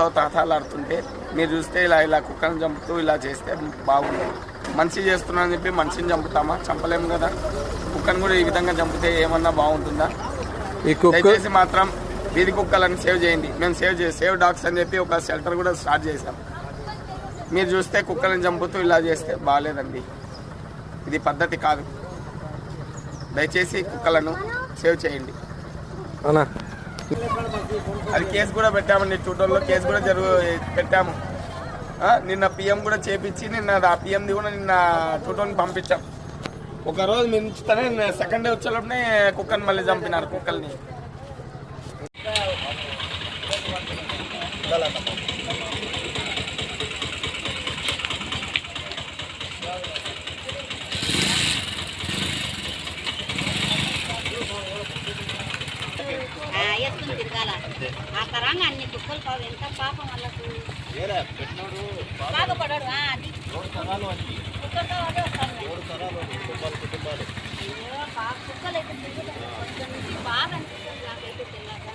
కుక్కలతో తాతాలాడుతుంటే మీరు చూస్తే ఇలా ఇలా కుక్కలను చంపుతూ ఇలా చేస్తే బాగుండదు మనిషి చేస్తున్నా అని చెప్పి మనిషిని చంపుతామా? చంపలేము కదా. కుక్కను కూడా ఈ విధంగా చంపితే ఏమన్నా బాగుంటుందా? ఈ దయచేసి మాత్రం వీధి కుక్కలను సేవ్ చేయండి. మేము సేవ్ చే సేవ్ డాగ్స్ అని చెప్పి ఒక షెల్టర్ కూడా స్టార్ట్ చేసాం మీరు చూస్తే కుక్కలను చంపుతూ ఇలా చేస్తే బాగాలేదండి. ఇది పద్ధతి కాదు. దయచేసి కుక్కలను సేవ్ చేయండి. అన్నా అది కేసు కూడా పెట్టామండి ట్విట్టర్లో కేసు కూడా జరుగు పెట్టాము. ఆ, నిన్న పిఎం కూడా చేపించి నిన్న ఆ పిఎంది కూడా నిన్న ట్విట్టర్ని పంపించాం. ఒక రోజు మించుతానే సెకండ్ డే వచ్చేలోపనే కుక్కని మళ్ళీ చంపినారు కుక్కల్ని. ఆ తరంగా అన్ని కుక్కలు పావు ఎంత పాపం వాళ్ళకు బాధపడాడు అది. కుక్కలు అయితే బాగా అనిపిస్తుంది నాకైతే తెలియక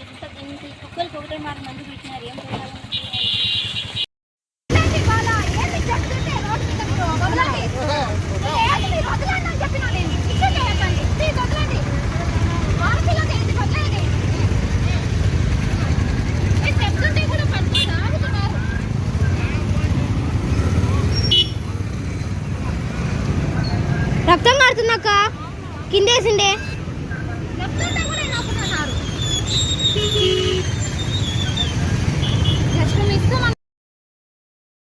ఇంత ఇంత ఈ కుక్కలకి ఒకటే మాట మంది పెట్టినారు ఏం చేయాలి? అక్క. కిందేసిండే.